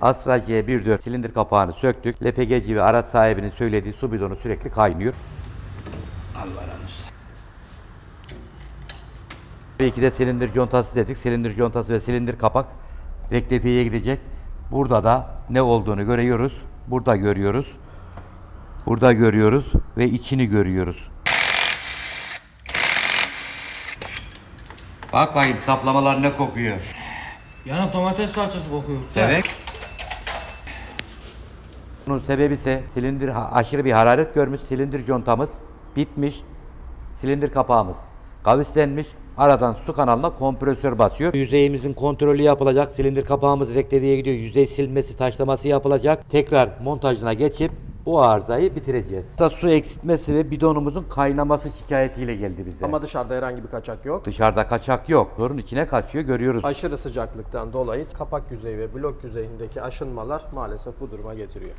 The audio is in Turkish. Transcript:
Astra C14 silindir kapağını söktük. LPG ve araç sahibinin söylediği su bidonu sürekli kaynıyor. Allah razı olsun. Tabii ki de silindir contası dedik. Silindir contası ve silindir kapak rektifiye gidecek. Burada da ne olduğunu görüyoruz. Burada görüyoruz. Burada görüyoruz ve içini görüyoruz. Bak bakayım saplamalar ne kokuyor. Yani domates salçası kokuyor usta. Evet. Bunun sebebi ise silindir aşırı bir hararet görmüş, silindir contamız bitmiş, silindir kapağımız kavislenmiş, aradan su kanalına kompresör basıyor. Yüzeyimizin kontrolü yapılacak, silindir kapağımız rekleviye gidiyor, yüzey silmesi, taşlaması yapılacak. Tekrar montajına geçip bu arızayı bitireceğiz. Da su eksiltmesi ve bidonumuzun kaynaması şikayetiyle geldi bize. Ama dışarıda herhangi bir kaçak yok. Dışarıda kaçak yok. Sorun içine kaçıyor görüyoruz. Aşırı sıcaklıktan dolayı kapak yüzeyi ve blok yüzeyindeki aşınmalar maalesef bu duruma getiriyor.